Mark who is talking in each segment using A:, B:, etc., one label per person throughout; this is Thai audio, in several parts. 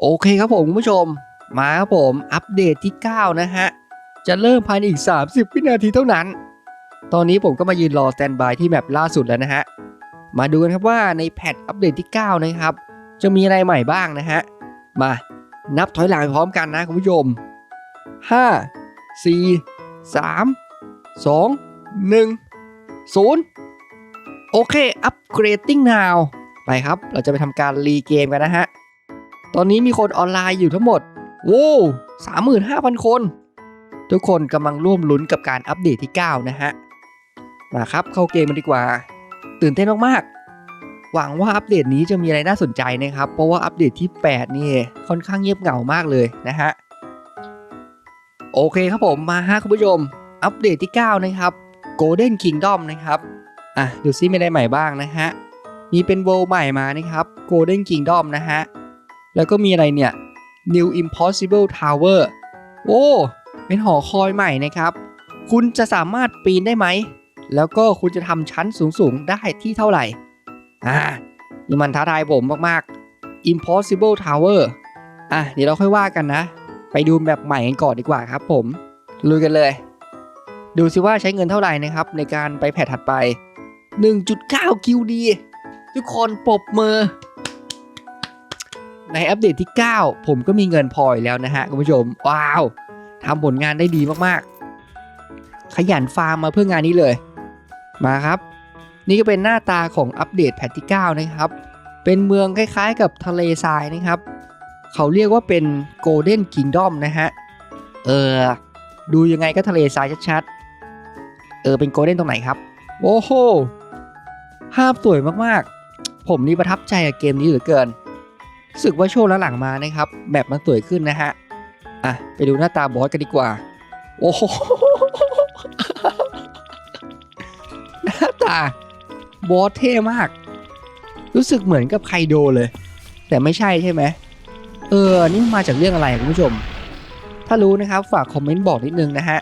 A: โอเคครับผมคุณผู้ชม มาครับผมอัปเดตที่ 9 นะฮะ จะเริ่มภายในอีก 30 วินาทีเท่านั้น ตอนนี้ผมก็มายืนรอสแตนบายที่แมปล่าสุดแล้วนะฮะ มาดูกันครับว่าในแพทอัปเดตที่ 9 นะครับ จะมีอะไรใหม่บ้างนะฮะ มานับถอยหลังไปพร้อมกันนะคุณผู้ชม 5 4 3 2 1 0 โอเคอัปเกรดติ้ง now ไปครับ เราจะไปทำการรีเกมกันนะฮะ ตอนนี้มีคนออนไลน์อยู่ทั้งหมดโว้สามหมื่นห้าพันคน ทุกคนกำลังร่วมลุ้นกับการอัปเดตที่ 9 นะฮะ มาครับเข้าเกมมันดีกว่า ตื่นเต้นมากๆ หวังว่าอัปเดตนี้จะมีอะไรน่าสนใจนะครับ เพราะว่าอัปเดตที่ 8 นี่ค่อนข้างเงียบเหงามากเลยนะฮะ โอเคครับผมมาฮะคุณผู้ชม อัปเดตที่ 9 นะครับ Golden Kingdom นะครับ อะดูซิมีอะไรใหม่บ้างนะฮะ มีเป็นเวใหม่มานะครับ Golden Kingdom นะฮะ แล้วก็มีอะไรเนี่ย New Impossible Tower โอ้ เป็นหอคอยใหม่นะครับ คุณจะสามารถปีนได้ไหม แล้วก็คุณจะทำชั้นสูงๆ ได้ที่เท่าไหร่ อ่านี่มันท้าทายผมมากๆ Impossible Tower อะ เดี๋ยวเราค่อยว่ากันนะ ไปดูแบบใหม่กันก่อนดีกว่าครับผม ลุยกันเลย ดูสิว่าใช้เงินเท่าไหร่นะครับ ในการไปแพทถัดไป 1.9 QD ทุกคนปรบมือ ในอัปเดตที่ 9 ผมก็มีเงินพออยู่แล้วนะฮะคุณผู้ชม ว้าวทำผลงานได้ดีมากๆ ขยันฟาร์มมาเพื่องานนี้เลย มาครับ นี่ก็เป็นหน้าตาของอัปเดตแพทที่ 9 นะครับ เป็นเมืองคล้ายๆ กับทะเลทรายนะครับ เขาเรียกว่าเป็น Golden Kingdom นะฮะ เออ ดูยังไงก็ทะเลทรายชัดๆ เออ เป็นโกลเด้นตรงไหนครับ โอ้โหภาพสวยมากๆ ผมนี่ประทับใจกับเกมนี้เหลือเกิน รู้สึกว่าช่วงหลังมานะครับแบบมันสวยขึ้นนะฮะอะไปดูหน้าตาบอสกันดีกว่า โอ้โหหน้าตาบอสเท่มาก รู้สึกเหมือนกับไคโดเลย แต่ไม่ใช่ใช่ไหมเออนี่มาจากเรื่องอะไรคุณผู้ชม ถ้ารู้นะครับฝากคอมเมนต์บอกนิดนึงนะฮะ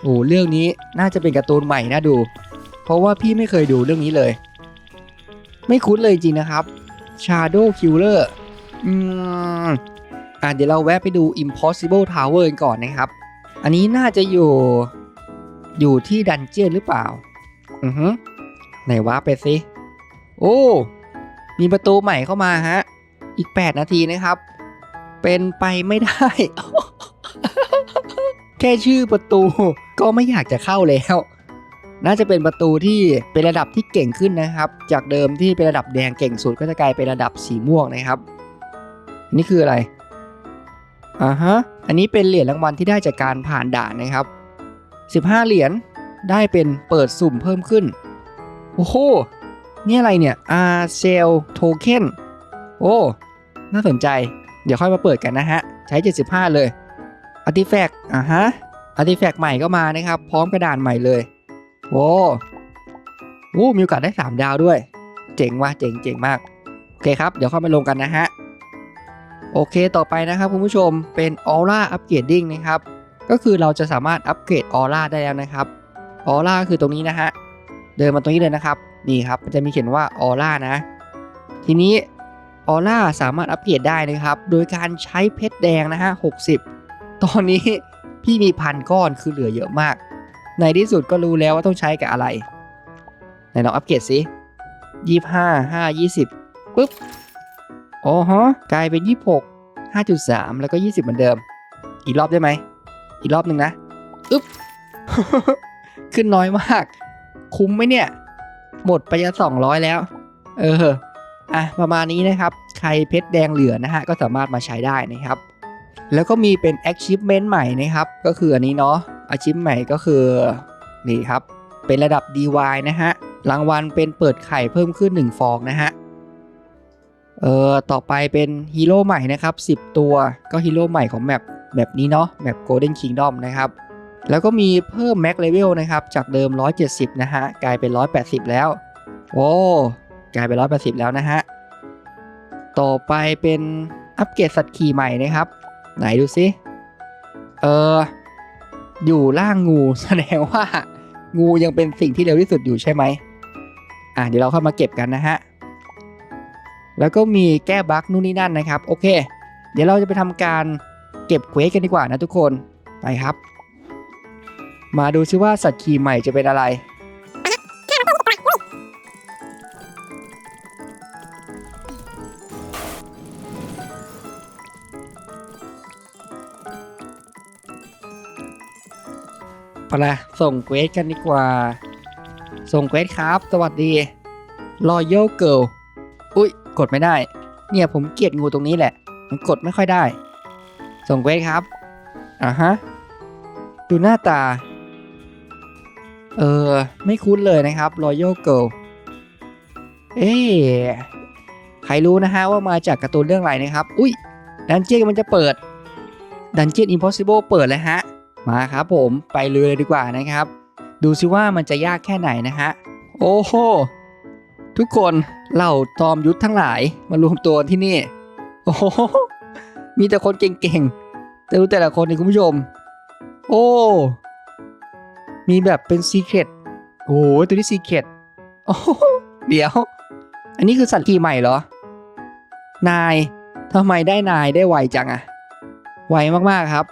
A: โอ้เรื่องนี้น่าจะเป็นการ์ตูนใหม่น่าดู เพราะว่าพี่ไม่เคยดูเรื่องนี้เลย ไม่คุ้นเลยจริงนะครับ Shadow Killer อืมอะเดี๋ยวเราแวะไปดู Impossible Tower กันก่อนนะครับ อันนี้น่าจะอยู่อยู่ที่ดันเจียนหรือเปล่า อือฮึไหนวะไปสิ โอ้ มีประตูใหม่เข้ามาฮะ อีก 8 นาทีนะครับ เป็นไปไม่ได้ แค่ชื่อประตูก็ไม่อยากจะเข้าแล้ว น่าจะเป็นประตูที่เป็นระดับที่เก่งขึ้นนะครับ จากเดิมที่เป็นระดับแดงเก่งสุดก็จะกลายเป็นระดับสีม่วงนะครับ นี่คืออะไรอ่าฮะอันนี้เป็นเหรียญรางวัลที่ได้จากการผ่านด่านนะครับ 15 เหรียญได้เป็นเปิดสุ่มเพิ่มขึ้น โอ้โหนี่อะไรเนี่ยอาเซลโทเค็นโอ้น่าสนใจ เดี๋ยวค่อยมาเปิดกันนะฮะ ใช้ 75 เลยอาร์ติแฟกต์อ่าฮะอาร์ติแฟกต์ใหม่ก็มานะครับ พร้อมกระดานใหม่เลยโว้โว้มีโอกาสได้ 3 ดาวด้วย เจ๋งว่ะเจ๋งเจ๋งมาก โอเคครับ เดี๋ยวเข้ามาลงกันนะฮะ โอเคต่อไปนะครับคุณผู้ชมเป็นออร่าอัปเกรดดิ้งนะครับ ก็คือเราจะสามารถอัปเกรดออร่าได้แล้วนะครับออร่าคือตรงนี้นะฮะเดินมาตรงนี้เลยนะครับนี่ครับจะมีเขียนว่าออร่านะ ทีนี้ออร่าสามารถอัปเกรดได้นะครับ โดยการใช้เพชรแดงนะฮะ60 ตอนนี้พี่มีพันก้อนคือเหลือเยอะมาก ในที่สุดก็รู้แล้วว่าต้องใช้กับอะไรไหนลองอัปเกรดสิยี่ห้าห้ายี่สิบปุ๊บ อ๋อฮะกลายเป็นยี่หกห้าจุดสามแล้วก็ยี่สิบเหมือนเดิม อีกรอบได้ไหม อีกรอบหนึ่งนะ อึ๊บ ขึ้นน้อยมาก คุ้มไหมเนี่ย หมดไปจะสองร้อยแล้ว เออ อะ ประมาณนี้นะครับ ใครเพชรแดงเหลือนะฮะ ก็สามารถมาใช้ได้นะครับ แล้วก็มีเป็น achievement ใหม่นะครับ ก็คืออันนี้เนาะ achievement ใหม่ก็คือ นี่ครับ เป็นระดับ DY นะฮะ รางวัลเป็นเปิดไข่เพิ่มขึ้น 1 ฟองนะฮะ เออต่อไปเป็นฮีโร่ใหม่นะครับ 10 ตัวก็ฮีโร่ใหม่ของแมปแบบนี้เนาะแมป Golden Kingdom นะครับแล้วก็มีเพิ่มแม็กเลเวลนะครับ จากเดิม 170 นะฮะ กลายเป็น 180 แล้ว โอ้ กลายเป็น 180 แล้วนะฮะ ต่อไปเป็นอัปเกรดสัตว์ขี่ใหม่นะครับ ไหนดูซิ เออ อยู่ล่างงูแสดงว่า งูยังเป็นสิ่งที่เร็วที่สุดอยู่ใช่ไหม อะ เดี๋ยวเราเข้ามาเก็บกันนะฮะ แล้วก็มีแก้บั๊กนู่นนี่นั่นนะครับโอเค เดี๋ยวเราจะไปทำการเก็บเควสกันดีกว่านะทุกคนไปครับ มาดูซิว่าสัตว์ขี่ใหม่จะเป็นอะไรไปละส่งเควสกันดีกว่า ส่งเควสครับ สวัสดี Royal Girl อุ้ย กดไม่ได้ เนี่ยผมเกลียดงูตรงนี้แหละ มันกดไม่ค่อยได้ ส่งเวครับ อ่าฮะ ดูหน้าตา เออ ไม่คุ้นเลยนะครับ Royal Girl เอ๊ใครรู้นะฮะว่ามาจากการ์ตูนเรื่องอะไรนะครับ อุ้ยดันเจี้ยนมันจะเปิดดันเจี้ยน Impossible เปิดเลยฮะ มาครับผมไปเลยดีกว่านะครับ ดูซิว่ามันจะยากแค่ไหนนะฮะ โอ้โห ทุกคนเหล่าจอมยุทธทั้งหลายมารวมตัวที่นี่ โอ้โหมีแต่คนเก่งๆ แต่ดูแต่ละคนนี่คุณผู้ชม โอ้ มีแบบเป็นซีเครตโอ้โหตัวนี้ซีเครตโอ้โหเดี๋ยว อันนี้คือสัตว์ขี่ใหม่เหรอ นายทำไมได้นายได้ไวจังอะไวมากๆครับ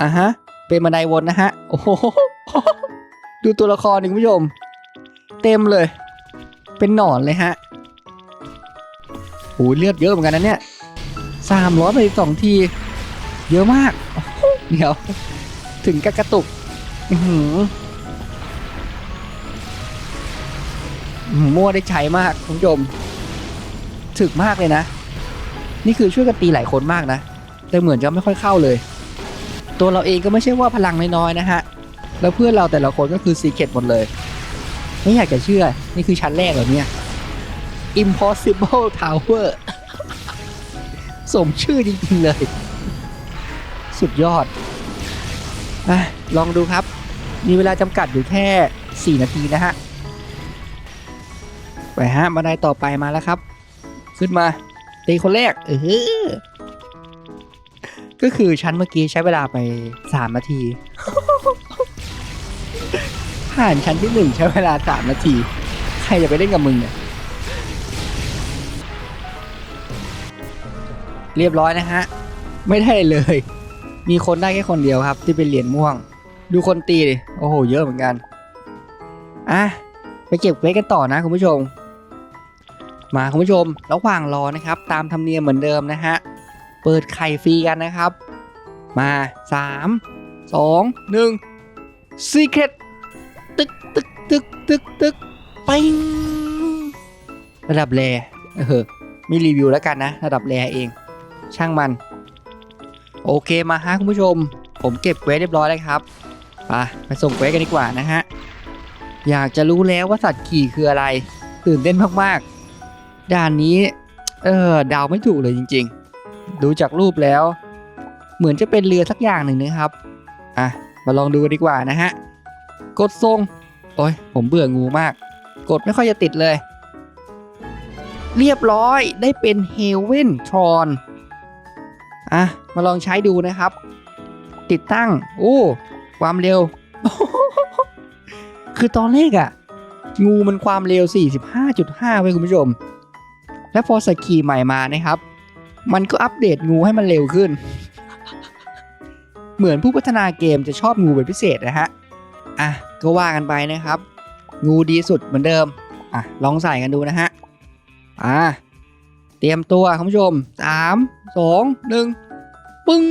A: อะฮะ เป็นบันไดวนนะฮะ โอ้โหดูตัวละครนี่คุณผู้ชม เต็มเลย เป็นหนอนเลยฮะโอ้ยเลือดเยอะเหมือนกันนะเนี่ยสามร้อยไปสองที เยอะมาก เดี๋ยว ถึงกระกระตุกอื้อหืออื้อหือมั่วได้ใช้มากคุณผู้ชมถึกมากเลยนะ นี่คือช่วยกันตีหลายคนมากนะ แต่เหมือนจะไม่ค่อยเข้าเลย ตัวเราเองก็ไม่ใช่ว่าพลังน้อยๆนะฮะ แล้วเพื่อนเราแต่ละคนก็คือซีเคดหมดเลย ไม่อยากจะเชื่อ นี่คือชั้นแรกเหรอเนี่ย Impossible Tower สมชื่อจริงๆเลย สุดยอดอลองดูครับ มีเวลาจำกัดอยู่แค่ 4 นาทีนะฮะ ไปฮะ บันไดต่อไปมาแล้วครับ ขึ้นมา ตีคนแรก เออ ก็คือชั้นเมื่อกี้ใช้เวลาไป 3 นาที ผ่านชั้นที่หนึ่งใช้เวลา3นาที ใครจะไปเล่นกับมึงเนี่ย เรียบร้อยนะฮะ ไม่ได้เลย มีคนได้แค่คนเดียวครับ ที่เป็นเหรียญม่วง ดูคนตีดิ โอ้โห เยอะเหมือนกัน อะ ไปเก็บเวกันต่อนะคุณผู้ชม มาคุณผู้ชม ระหว่างรอนะครับ ตามธรรมเนียมเหมือนเดิมนะฮะ เปิดไข่ฟรีกันนะครับ มา 3 2 1 Secret ตึกตึกตึกตึกตึกปิงระดับแรเออมีรีวิวแล้วกันนะ ระดับแรเอง ช่างมัน โอเคมาฮะคุณผู้ชม ผมเก็บเควสเรียบร้อยแล้วครับไปไปส่งเควสกันดีกว่านะฮะ อยากจะรู้แล้วว่าสัตว์ขี่คืออะไร ตื่นเต้นมากๆ ด่านนี้ เออเดาไม่ถูกเลยจริง ๆ ดูจากรูปแล้ว เหมือนจะเป็นเรือสักอย่างหนึ่งนะครับ อะ มาลองดูกันดีกว่านะฮะ กดทรง โอ้ยผมเบื่องูมาก กดไม่ค่อยจะติดเลย เรียบร้อยได้เป็นเฮเว่นทรอนอะ มาลองใช้ดูนะครับ ติดตั้ง โอ้ ความเร็ว คือตอนแรกอะงูมันความเร็ว 45.5เว้ยคุณผู้ชม และพอสกีใหม่มานะครับ มันก็อัปเดตงูให้มันเร็วขึ้น เหมือนผู้พัฒนาเกมจะชอบงูเป็นพิเศษนะฮะ อะก็ว่ากันไปนะครับ งูดีสุดเหมือนเดิม อะ ลองใส่กันดูนะฮะ อะ เตรียมตัวคุณผู้ชมสามสองหนึ่งปึ้ง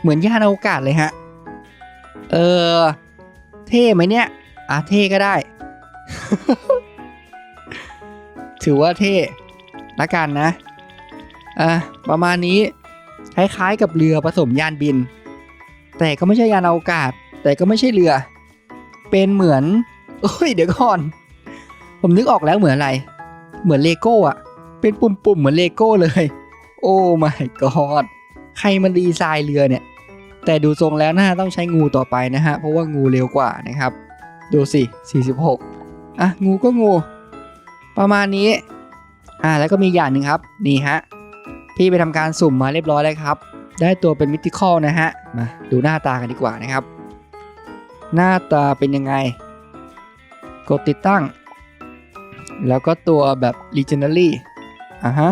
A: เหมือนยานอวกาศเลยฮะ เออ เท่ไหมเนี่ย อะ เท่ก็ได้ ถือว่าเท่ละกันนะ อะ ประมาณนี้ คล้ายๆ กับเรือผสมยานบิน แต่ก็ไม่ใช่ยานอวกาศ แต่ก็ไม่ใช่เรือ เป็นเหมือนเอ้ยเดี๋ยวก่อน ผมนึกออกแล้วเหมือนอะไร เหมือนเลโก้อะเป็นปุ่มๆเหมือนเลโก้เลย โอ้ my god ใครมันดีไซน์เรือเนี่ย แต่ดูทรงแล้วน่าต้องใช้งูต่อไปนะฮะ เพราะว่างูเร็วกว่านะครับ ดูสิ 46 อะ งูก็งู ประมาณนี้ อ่า แล้วก็มีอย่างหนึ่งครับ นี่ฮะ พี่ไปทำการสุ่มมาเรียบร้อยแล้วครับ ได้ตัวเป็นมิติคอลนะฮะ มาดูหน้าตากันดีกว่านะครับ หน้าตาเป็นยังไง กดติดตั้ง แล้วก็ตัวแบบ Legendary อะฮะ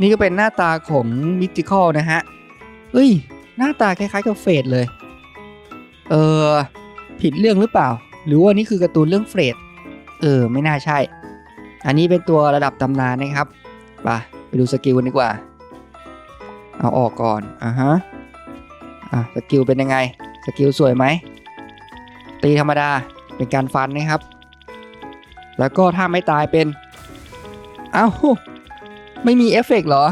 A: นี่ก็เป็นหน้าตาของ Mythical นะฮะ เอ้ย หน้าตาคล้ายๆกับเฟดเลย เออ ผิดเรื่องหรือเปล่า หรือว่านี่คือการ์ตูนเรื่องเฟรดเออ ไม่น่าใช่ อันนี้เป็นตัวระดับตำนานนะครับปไป ดูสกิลกันดีกว่า เอาออกก่อน อะฮะ อะสกิลเป็นยังไง สกิลสวยไหม ตีธรรมดา เป็นการฟันนะครับ แล้วก็ถ้าไม่ตายเป็น เอ้า ไม่มีเอฟเฟกต์เหรอ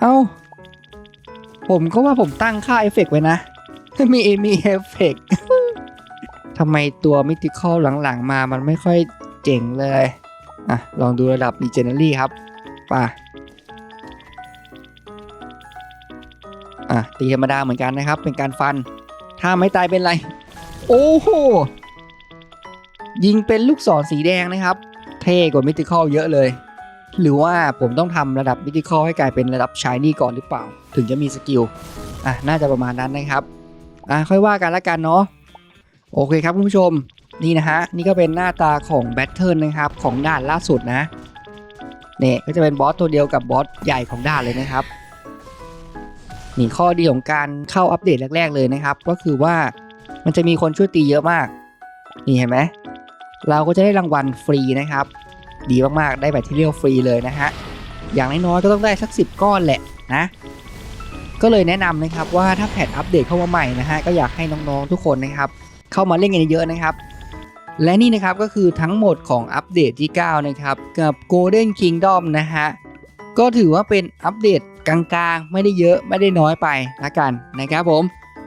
A: เอ้า ผมก็ว่าผมตั้งค่าเอฟเฟกต์ไว้นะ มีมีเอฟเฟกต์ทำไมตัวมิติคอลหลังๆมา มันไม่ค่อย เจ๋งเลย อะ ลองดูระดับ Legendary ครับป่ะอะ ตีธรรมดาเหมือนกันนะครับ เป็นการฟัน ถ้าไม่ตายเป็นไร โอ้โห ยิงเป็นลูกศรสีแดงนะครับ เท่กว่ามิติคอลเยอะเลย หรือว่าผมต้องทำระดับมิติคอลให้กลายเป็นระดับชายนี่ก่อนหรือเปล่า ถึงจะมีสกิล อะ น่าจะประมาณนั้นนะครับ อะ ค่อยว่ากันละกันเนาะ โอเคครับคุณผู้ชม นี่นะฮะนี่ก็เป็นหน้าตาของแบทเทิลนะครับของด่านล่าสุดนะเนี่ยก็จะเป็นบอสตัวเดียวกับบอสใหญ่ของด่านเลยนะครับนี่ข้อดีของการเข้าอัปเดตแรก ๆเลยนะครับ ก็คือว่ามันจะมีคนช่วยตีเยอะมาก นี่เห็นไหมเราก็จะได้รางวัลฟรีนะครับ ดีมากๆได้แบตที่เรียลฟรีเลยนะฮะอย่างน้อยๆก็ต้องได้สัก 10 ก้อนแหละนะก็เลยแนะนำนะครับว่าถ้าแพทอัปเดตเข้ามาใหม่นะฮะก็อยากให้น้องๆทุกคนนะครับ เข้ามาเล่นกันเยอะๆนะครับ และนี่นะครับก็คือทั้งหมดของอัปเดตที่ 9 นะครับ กับ Golden Kingdom นะฮะ ก็ถือว่าเป็นอัปเดตกลางๆ ไม่ได้เยอะไม่ได้น้อยไปละกันนะครับผม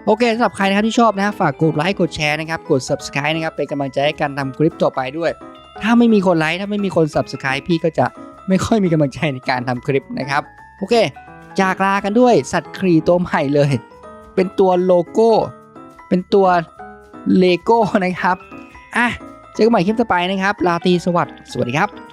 A: โอเคสำหรับใครนะครับที่ชอบนะฮะฝากกดไลค์กดแชร์นะครับ กด subscribe นะครับ เป็นกำลังใจให้การทำคลิปต่อไปด้วย ถ้าไม่มีคนไลค์ถ้าไม่มีคน subscribe พี่ก็จะไม่ค่อยมีกำลังใจในการทำคลิปนะครับ โอเค จากลากันด้วยสัตว์ครีตัวใหม่เลย เป็นตัวโลโก้ เป็นตัวเลโก้นะครับ อะเจอกันใหม่คลิปต่อไปนะครับลาตีสวัสดีสวัสดีครับ